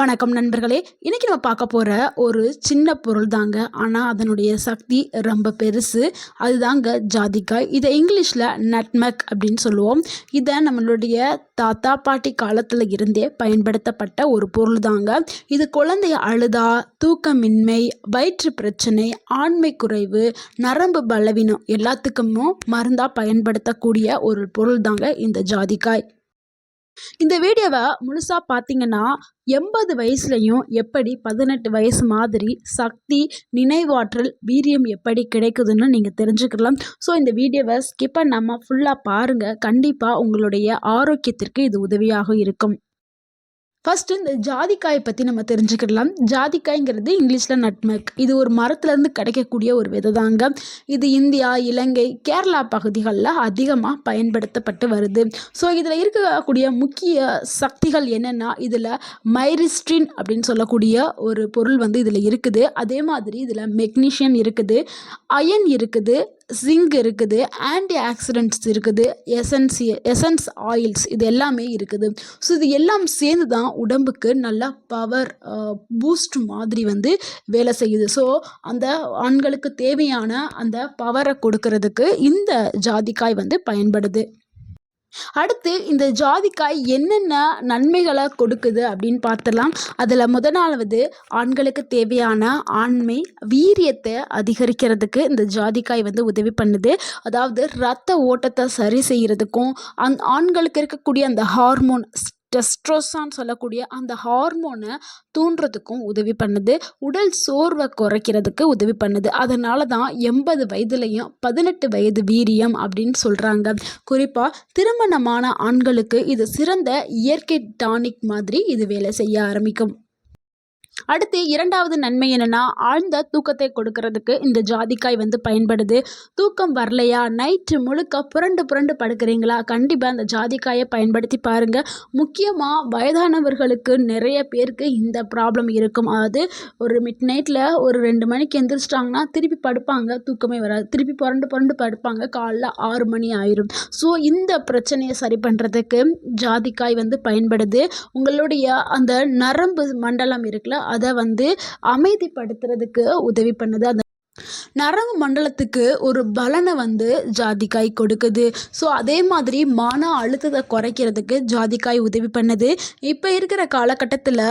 வணக்கம் நண்பர்களே. இன்றைக்கி நம்ம பார்க்க போகிற ஒரு சின்ன பொருள் தாங்க. ஆனால் அதனுடைய சக்தி ரொம்ப பெருசு. அதுதாங்க ஜாதிக்காய். இதை இங்கிலீஷில் நட்மக் அப்படின்னு சொல்லுவோம். இதை நம்மளுடைய தாத்தா பாட்டி காலத்தில் இருந்தே பயன்படுத்தப்பட்ட ஒரு பொருள் தாங்க. இது குழந்தைய அழுதா தூக்கமின்மை வயிற்று பிரச்சனை ஆண்மை குறைவு நரம்பு பலவீனம் எல்லாத்துக்குமும் மருந்தாக பயன்படுத்தக்கூடிய ஒரு பொருள் தாங்க இந்த ஜாதிக்காய். இந்த வீடியோவை முழுசாக பார்த்தீங்கன்னா எண்பது வயசுலையும் எப்படி பதினெட்டு வயசு மாதிரி சக்தி நினைவாற்றல் வீரியம் எப்படி கிடைக்குதுன்னு நீங்கள் தெரிஞ்சுக்கலாம். ஸோ இந்த வீடியோவை ஸ்கிப் பண்ணாமல் ஃபுல்லாக பாருங்கள் கண்டிப்பாக உங்களுடைய ஆரோக்கியத்திற்கு இது உதவியாக இருக்கும். ஃபஸ்ட்டு இந்த ஜாதிக்காயை பற்றி நம்ம தெரிஞ்சுக்கிடலாம். ஜாதிக்காய்ங்கிறது இங்கிலீஷில் நட்மக். இது ஒரு மரத்துலேருந்து கிடைக்கக்கூடிய ஒரு விதை தாங்க இது இந்தியா இலங்கை கேரளா பகுதிகளில் அதிகமாக பயன்படுத்தப்பட்டு வருது. ஸோ இதில் இருக்கக்கூடிய முக்கிய சக்திகள் என்னென்னா இதில் மைரிஸ்ட்ரின் அப்படின்னு சொல்லக்கூடிய ஒரு பொருள் வந்து இதில் இருக்குது. அதே மாதிரி இதில் மெக்னீஷியம் இருக்குது. அயன் இருக்குது. ஜிங்க் இருக்குது ஆன்டி ஆக்சிடென்ட்ஸ் இருக்குது எசன்சி எசன்ஸ் ஆயில்ஸ் இது எல்லாமே இருக்குது. ஸோ இது எல்லாம் சேர்ந்து தான் உடம்புக்கு நல்லா பவர் பூஸ்ட் மாதிரி வந்து வேலை செய்யுது. ஸோ அந்த ஆண்களுக்கு தேவையான அந்த பவரை கொடுக்கறதுக்கு இந்த ஜாதிக்காய் வந்து பயன்படுது. அடுத்து இந்த ஜாதிக்காய் என்னென்ன நன்மைகளை கொடுக்குது அப்படின்னு பார்த்துலாம் அதில் முதலாவது ஆண்களுக்கு தேவையான ஆண்மை வீரியத்தை அதிகரிக்கிறதுக்கு இந்த ஜாதிக்காய் வந்து உதவி பண்ணுது. அதாவது ரத்த ஓட்டத்தை சரி செய்கிறதுக்கும் அந் ஆண்களுக்கு இருக்கக்கூடிய அந்த ஹார்மோன் டெஸ்ட்ரோசான்னு சொல்லக்கூடிய அந்த ஹார்மோனை தூண்டுறதுக்கும் உதவி பண்ணுது. உடல் சோர்வை குறைக்கிறதுக்கு உதவி பண்ணுது. அதனால தான் எண்பது வயதுலேயும் பதினெட்டு வயது வீரியம் அப்படின்னு சொல்கிறாங்க குறிப்பாக திருமணமான ஆண்களுக்கு இது சிறந்த இயற்கை டானிக் மாதிரி இது வேலை செய்ய ஆரம்பிக்கும். அடுத்து இரண்டாவது நன்மை என்னென்னா ஆழ்ந்த தூக்கத்தை கொடுக்கறதுக்கு இந்த ஜாதிக்காய் வந்து பயன்படுது. தூக்கம் வரலையா? நைட்டு முழுக்க புரண்டு புரண்டு படுக்கிறீங்களா? கண்டிப்பாக அந்த ஜாதிக்காயை பயன்படுத்தி பாருங்கள் முக்கியமாக வயதானவர்களுக்கு நிறைய பேருக்கு இந்த ப்ராப்ளம் இருக்கும். அதாவது ஒரு மிட் நைட்டில் ஒரு ரெண்டு மணிக்கு எந்திரிச்சிட்டாங்கன்னா திருப்பி படுப்பாங்க தூக்கமே வராது. திருப்பி புரண்டு புரண்டு படுப்பாங்க காலைல ஆறு மணி ஆயிரும். ஸோ இந்த பிரச்சனையை சரி பண்ணுறதுக்கு ஜாதிக்காய் வந்து பயன்படுது. உங்களுடைய அந்த நரம்பு மண்டலம் இருக்குல்ல அதை வந்து அமைதிப்படுத்துறதுக்கு உதவி பண்ணுது. அந்த நரம்பு மண்டலத்துக்கு ஒரு பலனை வந்து ஜாதிக்காய் கொடுக்குது. ஸோ அதே மாதிரி மன அழுத்தத்தை குறைக்கிறதுக்கு ஜாதிக்காய் உதவி பண்ணுது. இப்போ இருக்கிற காலகட்டத்தில்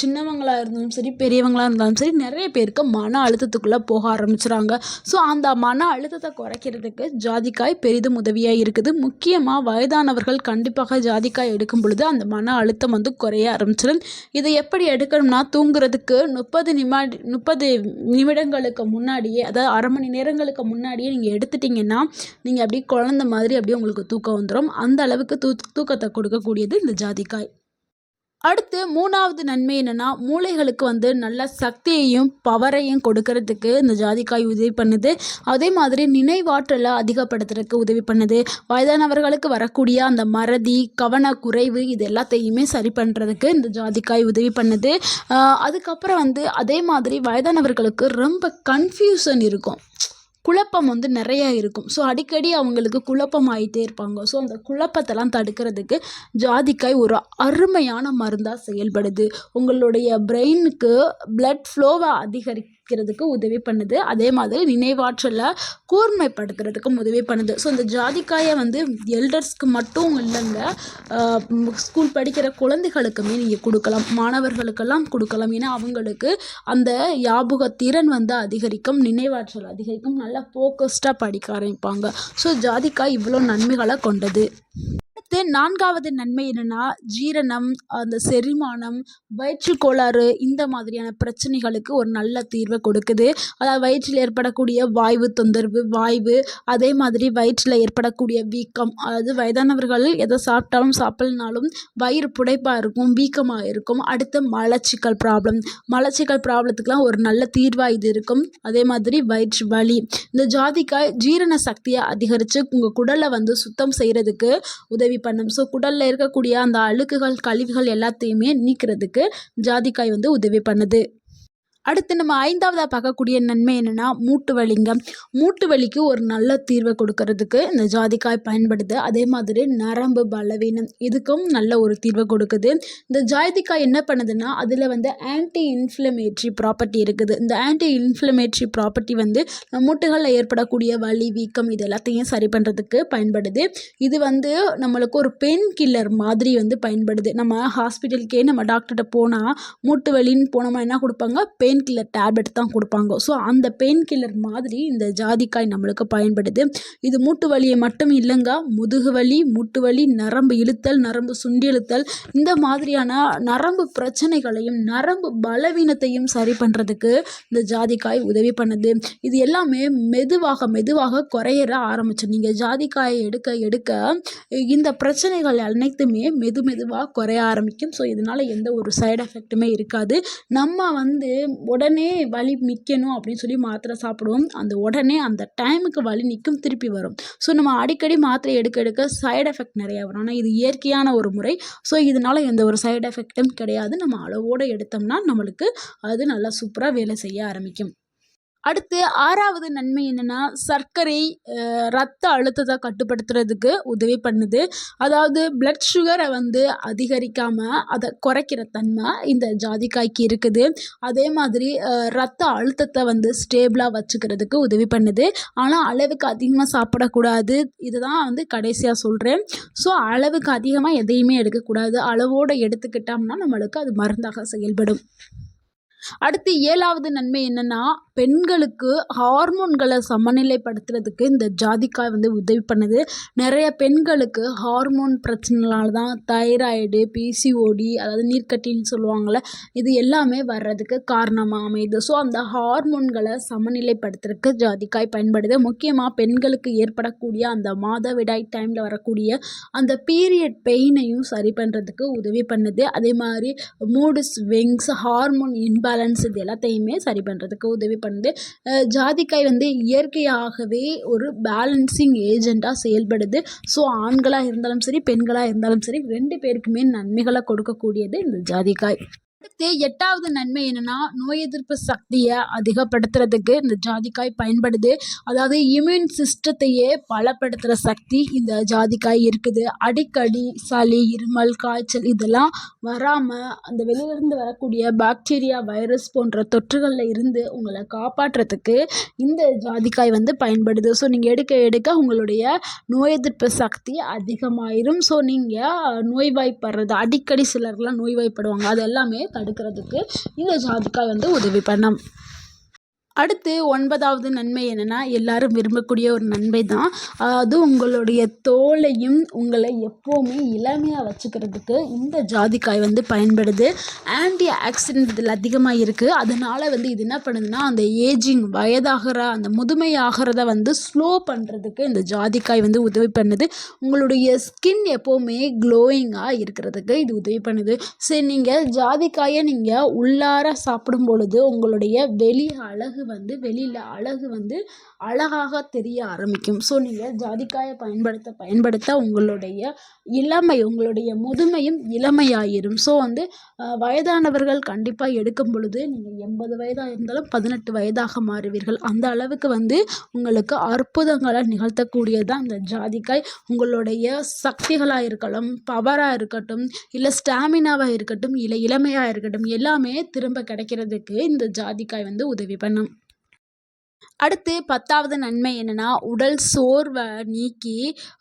சின்னவங்களாக இருந்தாலும் சரி பெரியவங்களாக இருந்தாலும் சரி நிறைய பேருக்கு மன அழுத்தத்துக்குள்ளே போக ஆரம்பிச்சுறாங்க. ஸோ அந்த மன அழுத்தத்தை குறைக்கிறதுக்கு ஜாதிக்காய் பெரிதும் உதவியாக இருக்குது. முக்கியமாக வயதானவர்கள் கண்டிப்பாக ஜாதிக்காய் எடுக்கும் பொழுது அந்த மன அழுத்தம் வந்து குறைய ஆரம்பிச்சிடும். இதை எப்படி எடுக்கணும்னா தூங்குறதுக்கு முப்பது நிமிட முப்பது நிமிடங்களுக்கு முன்னாடி முன்னாடியே அதாவது அரை மணி நேரங்களுக்கு முன்னாடியே நீங்கள் எடுத்துட்டிங்கன்னா நீங்கள் அப்படியே குழந்த மாதிரி அப்படியே உங்களுக்கு தூக்கம் வந்துடும் அந்த அளவுக்கு தூ தூக்கத்தை கொடுக்கக்கூடியது இந்த ஜாதிக்காய். அடுத்து மூணாவது நன்மை என்னென்னா மூளைகளுக்கு வந்து நல்ல சக்தியையும் பவரையும் கொடுக்கறதுக்கு இந்த ஜாதிக்காய் உதவி பண்ணுது. அதே மாதிரி நினைவாற்றலை அதிகப்படுத்துறதுக்கு உதவி பண்ணுது. வயதானவர்களுக்கு வரக்கூடிய அந்த மறதி கவன குறைவு இது எல்லாத்தையுமே சரி பண்ணுறதுக்கு இந்த ஜாதிக்காய் உதவி பண்ணுது. அதுக்கப்புறம் வந்து அதே மாதிரி வயதானவர்களுக்கு ரொம்ப கன்ஃபியூஷன் இருக்கும். குழப்பம் வந்து நிறைய இருக்கும். ஸோ அடிக்கடி அவங்களுக்கு குழப்பம் ஆகிட்டே இருப்பாங்க. ஸோ அந்த குழப்பத்தெல்லாம் தடுக்கிறதுக்கு ஜாதிக்காய் ஒரு அருமையான மருந்தாக செயல்படுது. உங்களுடைய பிரெயினுக்கு பிளட் ஃப்ளோவை அதிகரி வைக்கிறதுக்கு உதவி பண்ணுது. அதே மாதிரி நினைவாற்றலை கூர்மைப்படுத்துறதுக்கும் உதவி பண்ணுது. ஸோ இந்த ஜாதிக்காயை வந்து எல்டர்ஸ்க்கு மட்டும் இல்லைங்க. ஸ்கூல் படிக்கிற குழந்தைகளுக்குமே நீங்கள் கொடுக்கலாம். மாணவர்களுக்கெல்லாம் கொடுக்கலாம். ஏன்னா அவங்களுக்கு அந்த ஞாபக திறன் வந்து அதிகரிக்கும் நினைவாற்றல் அதிகரிக்கும். நல்லா ஃபோக்கஸ்டாக படிக்க ஆரம்பிப்பாங்க. ஸோ ஜாதிக்காய் இவ்வளோ நன்மைகளை கொண்டது. அடுத்து நான்காவது நன்மை என்னென்னா ஜீரணம் அந்த செரிமானம் வயிற்றுக் கோளாறு இந்த மாதிரியான பிரச்சனைகளுக்கு ஒரு நல்ல தீர்வை கொடுக்குது. அதாவது வயிற்றில் ஏற்படக்கூடிய வாய்வு தொந்தரவு வாய்வு அதே மாதிரி வயிற்றில் ஏற்படக்கூடிய வீக்கம் அதாவது வயதானவர்கள் எதை சாப்பிட்டாலும் சாப்பிட்லனாலும் வயிறு புடைப்பாக இருக்கும் வீக்கமாக இருக்கும். அடுத்து மலச்சிக்கல் ப்ராப்ளம் மலச்சிக்கல் ப்ராப்ளத்துக்கெலாம் ஒரு நல்ல தீர்வாக இது இருக்கும். அதே மாதிரி வயிற்று வலி. இந்த ஜாதிக்காய் ஜீரண சக்தியை அதிகரித்து உங்கள் குடலை வந்து சுத்தம் செய்கிறதுக்கு உதவி பண்ணும் ஸோ குடலில் இருக்கக்கூடிய அந்த அழுக்குகள் கழிவுகள் எல்லாத்தையுமே நீக்கிறதுக்கு ஜாதிக்காய் வந்து உதவி பண்ணுது. அடுத்து நம்ம ஐந்தாவதாக பார்க்கக்கூடிய நன்மை என்னென்னா மூட்டு வலிங்க மூட்டு வலிக்கு ஒரு நல்ல தீர்வை கொடுக்கறதுக்கு இந்த ஜாதிக்காய் பயன்படுது. அதே மாதிரி நரம்பு பலவீனம் இதுக்கும் நல்ல ஒரு தீர்வை கொடுக்குது. இந்த ஜாதிக்காய் என்ன பண்ணுதுன்னா அதில் வந்து ஆன்டி இன்ஃப்ளமேட்ரி ப்ராப்பர்ட்டி இருக்குது. இந்த ஆன்டி இன்ஃப்ளமேட்ரி ப்ராப்பர்ட்டி வந்து நம்ம மூட்டுகளில் ஏற்படக்கூடிய வலி வீக்கம் இது எல்லாத்தையும் சரி பண்ணுறதுக்கு பயன்படுது. இது வந்து நம்மளுக்கு ஒரு பெயின் கில்லர் மாதிரி வந்து பயன்படுது. நம்ம ஹாஸ்பிட்டலுக்கே நம்ம டாக்டர்கிட்ட போனால் மூட்டு வலின்னு போனோமா என்ன கொடுப்பாங்க? பெயின் கில்லர் டேப்லெட் தான் கொடுப்பாங்க. ஸோ அந்த பெயின் கில்லர் மாதிரி இந்த ஜாதிக்காய் நம்மளுக்கு பயன்படுது. இது மூட்டு வலியை மட்டும் இல்லைங்க. முதுகு வலி மூட்டு வலி நரம்பு இழுத்தல் நரம்பு சுண்டி இழுத்தல் இந்த மாதிரியான நரம்பு பிரச்சனைகளையும் நரம்பு பலவீனத்தையும் சரி பண்ணுறதுக்கு இந்த ஜாதிக்காய் உதவி பண்ணுது. இது எல்லாமே மெதுவாக மெதுவாக குறையிற ஆரம்பிச்சு நீங்கள் ஜாதிக்காயை எடுக்க எடுக்க இந்த பிரச்சனைகள் அனைத்துமே மெது மெதுவாக குறைய ஆரம்பிக்கும். ஸோ இதனால் எந்த ஒரு சைடு எஃபெக்ட்டுமே இருக்காது. நம்ம வந்து உடனே வலி நிற்கணும் அப்படின்னு சொல்லி மாத்திரை சாப்பிடுவோம். அந்த உடனே அந்த டைமுக்கு வலி நிற்கும் திருப்பி வரும். ஸோ நம்ம அடிக்கடி மாத்திரை எடுக்க எடுக்க சைடு எஃபெக்ட் நிறையா வரும். ஆனால் இது இயற்கையான ஒரு முறை. ஸோ இதனால் எந்த ஒரு சைடு எஃபெக்ட்டும் கிடையாது. நம்ம அளவோடு எடுத்தோம்னா நம்மளுக்கு அது நல்லா சூப்பராக வேலை செய்ய ஆரம்பிக்கும். அடுத்து ஆறாவது நன்மை என்னென்னா சர்க்கரை ரத்த அழுத்தத்தை கட்டுப்படுத்துறதுக்கு உதவி பண்ணுது. அதாவது பிளட் சுகரை வந்து அதிகரிக்காமல் அதை குறைக்கிற தன்மை இந்த ஜாதிக்காய்க்கு இருக்குது. அதே மாதிரி ரத்த அழுத்தத்தை வந்து ஸ்டேபிளாக வச்சுக்கிறதுக்கு உதவி பண்ணுது. ஆனால் அளவுக்கு அதிகமாக சாப்பிடக்கூடாது. இதுதான் வந்து கடைசியாக சொல்கிறேன் ஸோ அளவுக்கு அதிகமாக எதையுமே எடுக்கக்கூடாது. அளவோடு எடுத்துக்கிட்டோம்னா நம்மளுக்கு அது மருந்தாக செயல்படும். அடுத்து ஏழாவது நன்மை என்னென்னா பெண்களுக்கு ஹார்மோன்களை சமநிலைப்படுத்துறதுக்கு இந்த ஜாதிக்காய் வந்து உதவி பண்ணுது. நிறைய பெண்களுக்கு ஹார்மோன் பிரச்சனைனால தான் தைராய்டு பிசிஓடி அதாவது நீர்க்கட்டின்னு சொல்லுவாங்கள்ல இது எல்லாமே வர்றதுக்கு காரணமாக அமையுது. ஸோ அந்த ஹார்மோன்களை சமநிலைப்படுத்துறதுக்கு ஜாதிக்காய் பயன்படுது. முக்கியமாக பெண்களுக்கு ஏற்படக்கூடிய அந்த மாதவிடாய் டைமில் வரக்கூடிய அந்த பீரியட் பெயினையும் சரி பண்ணுறதுக்கு உதவி பண்ணுது. அதே மாதிரி மூடு ஸ்விங்ஸ் ஹார்மோன் இம்பேலன்ஸ் இது எல்லாத்தையுமே சரி பண்ணுறதுக்கு உதவி பண்ணுது. ஜாதிக்காய் வந்து இயற்கையாகவே ஒரு பேலன்சிங் ஏஜெண்ட்டாக செயல்படுது. ஸோ ஆண்களாக இருந்தாலும் சரி பெண்களாக இருந்தாலும் சரி ரெண்டு பேருக்குமே நன்மைகளை கொடுக்கக்கூடியது இந்த ஜாதிக்காய். அடுத்து எட்டாவது நன்மை என்னென்னா நோய் எதிர்ப்பு சக்தியை அதிகப்படுத்துறதுக்கு இந்த ஜாதிக்காய் பயன்படுது. அதாவது இம்யூன் சிஸ்டத்தையே பலப்படுத்துகிற சக்தி இந்த ஜாதிக்காய் இருக்குது. அடிக்கடி சளி இருமல் காய்ச்சல் இதெல்லாம் வராமல் அந்த வெளியிலேருந்து வரக்கூடிய பாக்டீரியா வைரஸ் போன்ற தொற்றுகளில் இருந்து உங்களை காப்பாற்றுறதுக்கு இந்த ஜாதிக்காய் வந்து பயன்படுது. ஸோ நீங்கள் எடுக்க எடுக்க உங்களுடைய நோய் எதிர்ப்பு சக்தி அதிகமாயிரும். ஸோ நீங்கள் நோய்வாய்ப்படுறது அடிக்கடி சிலர்லாம் நோய்வாய்ப்படுவாங்க. அது எல்லாமே தடுக்கிறதுக்கு இந்த ஜாதிக்காய் வந்து உதவி பண்ணும் அடுத்து ஒன்பதாவது நன்மை என்னென்னா எல்லாரும் விரும்பக்கூடிய ஒரு நன்மை தான். அது உங்களுடைய தோலையும் உங்களை எப்போவுமே இளமையாக வச்சுக்கிறதுக்கு இந்த ஜாதிக்காய் வந்து பயன்படுது. ஆன்டி ஆக்சிடென்ட் இதில் அதிகமாக இருக்குது அதனால் வந்து இது என்ன பண்ணுதுன்னா அந்த ஏஜிங் வயதாகிற அந்த முதுமையாகிறத வந்து ஸ்லோ பண்ணுறதுக்கு இந்த ஜாதிக்காய் வந்து உதவி பண்ணுது. உங்களுடைய ஸ்கின் எப்போவுமே க்ளோயிங்காக இருக்கிறதுக்கு இது உதவி பண்ணுது. சரி நீங்கள் ஜாதிக்காயை நீங்கள் உள்ளார சாப்பிடும் பொழுது உங்களுடைய வெளி அழகு வந்து வெளியில் அழகு வந்து அழகாக தெரிய ஆரம்பிக்கும். ஸோ நீங்கள் ஜாதிக்காயை பயன்படுத்த பயன்படுத்த உங்களுடைய இளமை உங்களுடைய முதுமையும் இளமையாயிரும். ஸோ வந்து வயதானவர்கள் கண்டிப்பாக எடுக்கும் பொழுது நீங்கள் எண்பது வயதாக இருந்தாலும் பதினெட்டு வயதாக மாறுவீர்கள். அந்த அளவுக்கு வந்து உங்களுக்கு அற்புதங்களை நிகழ்த்தக்கூடியதான் இந்த ஜாதிக்காய் உங்களுடைய சக்திகளாக இருக்கலாம் பவராக இருக்கட்டும் இல்லை ஸ்டாமினாவாக இருக்கட்டும் இல்லை இளமையாக இருக்கட்டும் எல்லாமே திரும்ப கிடைக்கிறதுக்கு இந்த ஜாதிக்காய் வந்து உதவி பண்ணும். அடுத்து பத்தாவது நன்மை என்னென்னா உடல் சோர்வை நீக்கி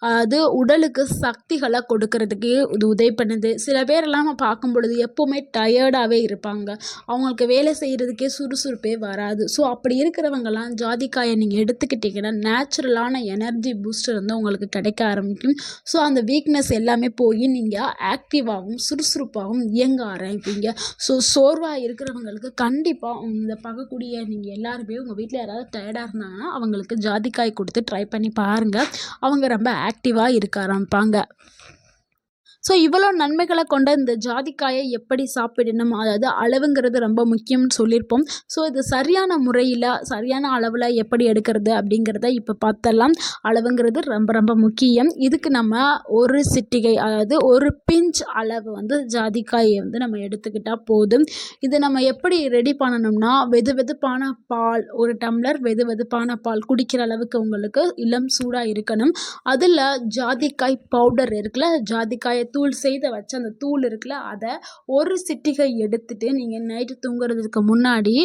அது உடலுக்கு சக்திகளை கொடுக்கறதுக்கு இது உதவி பண்ணுது. சில பேரெல்லாம் பார்க்கும் பொழுது எப்போவுமே டயர்டாகவே இருப்பாங்க. அவங்களுக்கு வேலை செய்கிறதுக்கே சுறுசுறுப்பே வராது. ஸோ அப்படி இருக்கிறவங்கலாம் ஜாதிக்காயை நீங்கள் எடுத்துக்கிட்டிங்கன்னா நேச்சுரலான எனர்ஜி பூஸ்டர் வந்து உங்களுக்கு கிடைக்க ஆரம்பிக்கும். ஸோ அந்த வீக்னஸ் எல்லாமே போய் நீங்கள் ஆக்டிவாகவும் சுறுசுறுப்பாகவும் இயங்க ஆரம்பிப்பீங்க. ஸோ சோர்வாக இருக்கிறவங்களுக்கு கண்டிப்பாக இந்த பார்க்கக்கூடிய நீங்கள் எல்லாருமே உங்கள் வீட்டில் யாராவது டயர்டாக இருந்தாங்கன்னா அவங்களுக்கு ஜாதிக்காய் கொடுத்து ட்ரை பண்ணி பாருங்கள் அவங்க ரொம்ப ஆக்டிவாக இருக்க ஆரம்பிப்பாங்க. ஸோ இவ்வளோ நன்மைகளை கொண்ட இந்த ஜாதிக்காயை எப்படி சாப்பிடணும்? அதாவது அளவுங்கிறது ரொம்ப முக்கியம்னு சொல்லியிருப்போம். ஸோ இது சரியான முறையில் சரியான அளவில் எப்படி எடுக்கிறது அப்படிங்கிறத இப்போ பார்த்தலாம் அளவுங்கிறது ரொம்ப ரொம்ப முக்கியம். இதுக்கு நம்ம ஒரு சிட்டிகை அதாவது ஒரு பிஞ்ச் அளவு வந்து ஜாதிக்காயை வந்து நம்ம எடுத்துக்கிட்டால் போதும். இது நம்ம எப்படி ரெடி பண்ணணும்னா வெது வெதுப்பான பால் ஒரு டம்ளர் வெது வெதுப்பான பால் குடிக்கிற அளவுக்கு உங்களுக்கு இளம் சூடாக இருக்கணும். அதில் ஜாதிக்காய் பவுடர் இருக்குல்ல ஜாதிக்காயை தூள் செய்த வச்ச அந்த தூள் இருக்குல்ல அதை ஒரு சிட்டிகை எடுத்துட்டு நீங்கள் நைட்டு தூங்குறதுக்கு முன்னாடி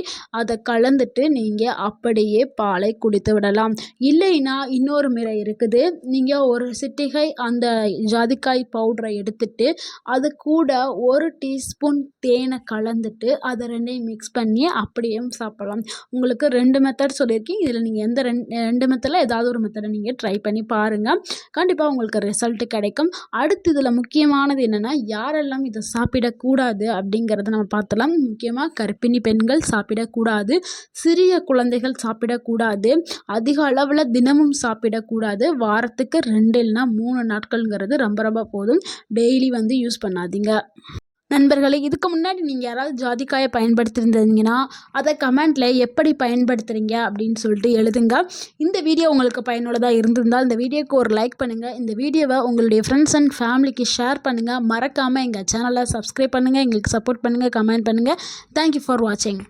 அதை கலந்துட்டு நீங்கள் அப்படியே பாலை குடித்து விடலாம். இல்லைன்னா இன்னொரு முறை இருக்குது. நீங்கள் ஒரு சிட்டிகை அந்த ஜாதிக்காய் பவுடரை எடுத்துட்டு அது கூட ஒரு டீஸ்பூன் தேனை கலந்துட்டு அதை ரெண்டையும் மிக்ஸ் பண்ணி அப்படியே சாப்பிட்லாம். உங்களுக்கு ரெண்டு மெத்தட் சொல்லியிருக்கேன். இதில் நீங்கள் எந்த ரெண்டு ரெண்டு மெத்தடில் ஏதாவது ஒரு மெத்தடை நீங்கள் ட்ரை பண்ணி பாருங்கள் கண்டிப்பாக உங்களுக்கு ரிசல்ட் கிடைக்கும். அடுத்து இதில் முக்கிய முக்கியமானது என்னென்னா யாரெல்லாம் இதை சாப்பிடக்கூடாது அப்படிங்கிறத நம்ம பார்த்தலாம். முக்கியமாக கர்ப்பிணி பெண்கள் சாப்பிடக்கூடாது சிறிய குழந்தைகள் சாப்பிடக்கூடாது அதிக அளவில் தினமும் சாப்பிடக்கூடாது வாரத்துக்கு ரெண்டு இல்லைனா மூணு நாட்கள்ங்கிறது ரொம்ப ரொம்ப போதும். டெய்லி வந்து யூஸ் பண்ணாதீங்க. நண்பர்களே இதுக்கு முன்னாடி நீங்கள் யாராவது ஜாதிக்காயை பயன்படுத்தியிருந்தீங்கன்னா அதை கமெண்ட்டில் எப்படி பயன்படுத்துகிறீங்க அப்படின்னு சொல்லிட்டு எழுதுங்க. இந்த வீடியோ உங்களுக்கு பயனுள்ளதாக இருந்திருந்தால் இந்த வீடியோக்கு ஒரு லைக் பண்ணுங்கள் இந்த வீடியோவை உங்களுடைய ஃப்ரெண்ட்ஸ் அண்ட் ஃபேமிலிக்கு ஷேர் பண்ணுங்கள் மறக்காமல் எங்கள் சேனலை சப்ஸ்கிரைப் பண்ணுங்கள் எங்களுக்கு சப்போர்ட் பண்ணுங்கள் கமெண்ட் பண்ணுங்கள் தேங்க்யூ ஃபார் வாட்சிங்